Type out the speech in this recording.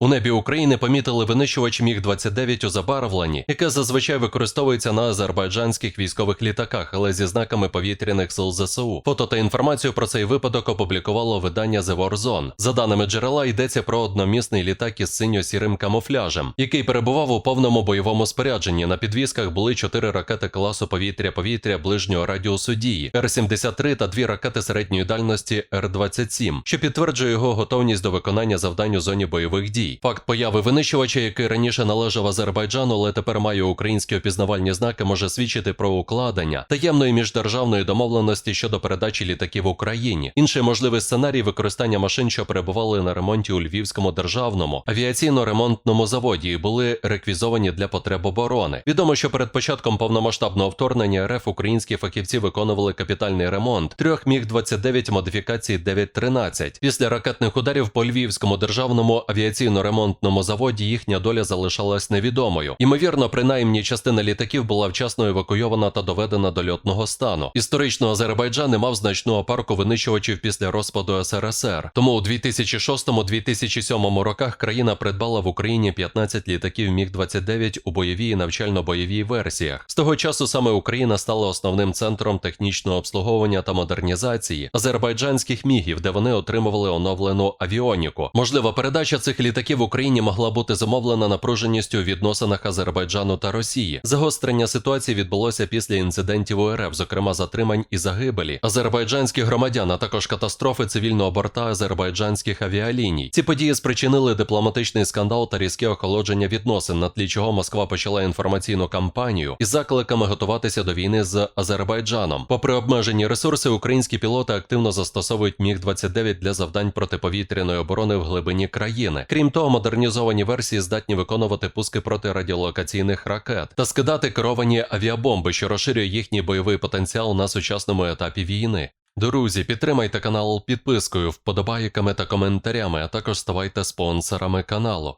У небі України помітили винищувач Міг-29 у забарвленні, яке зазвичай використовується на азербайджанських військових літаках, але зі знаками повітряних сил ЗСУ. Фото та інформацію про цей випадок опублікувало видання The War. За даними джерела, йдеться про одномісний літак із синьо-сірим камуфляжем, який перебував у повному бойовому спорядженні. На підвісках були чотири ракети класу повітря-повітря ближнього радіусу дії Р-73 та дві ракети середньої дальності Р-27, що підтверджує його готовність до виконання завдань у зоні бойових дій. Факт появи винищувача, який раніше належав Азербайджану, але тепер має українські опізнавальні знаки, може свідчити про укладення таємної міждержавної домовленості щодо передачі літаків Україні. Інший можливий сценарій використання машин, що перебували на ремонті у Львівському державному авіаційно-ремонтному заводі і були реквізовані для потреб оборони. Відомо, що перед початком повномасштабного вторгнення РФ українські фахівці виконували капітальний ремонт трьох міг 29 модифікацій 913. Після ракетних ударів по Львівському державному авіаційно-ремонтному заводі їхня доля залишалась невідомою. Ймовірно, принаймні частина літаків була вчасно евакуйована та доведена до льотного стану. Історично Азербайджан не мав значного парку винищувачів після розпаду СРСР. Тому у 2006-2007 роках країна придбала в Україні 15 літаків Міг-29 у бойовій і навчально-бойовій версіях. З того часу саме Україна стала основним центром технічного обслуговування та модернізації азербайджанських мігів, де вони отримували оновлену авіоніку. Можливо, передача цих літаків Україні могла бути замовлена напруженістю у відносинах Азербайджану та Росії. Загострення ситуації відбулося після інцидентів у РФ, зокрема затримань і загибелі азербайджанських громадян, а також катастрофи цивільного борта азербайджанських авіаліній. Ці події спричинили дипломатичний скандал та різке охолодження відносин, на тлі чого Москва почала інформаційну кампанію із закликами готуватися до війни з Азербайджаном. Попри обмежені ресурси, українські пілоти активно застосовують міг 29 для завдань протиповітряної оборони в глибині країни. Крім того, модернізовані версії здатні виконувати пуски проти радіолокаційних ракет та скидати керовані авіабомби, що розширює їхній бойовий потенціал на сучасному етапі війни. Друзі, підтримайте канал підпискою, вподобайками та коментарями, а також ставайте спонсорами каналу.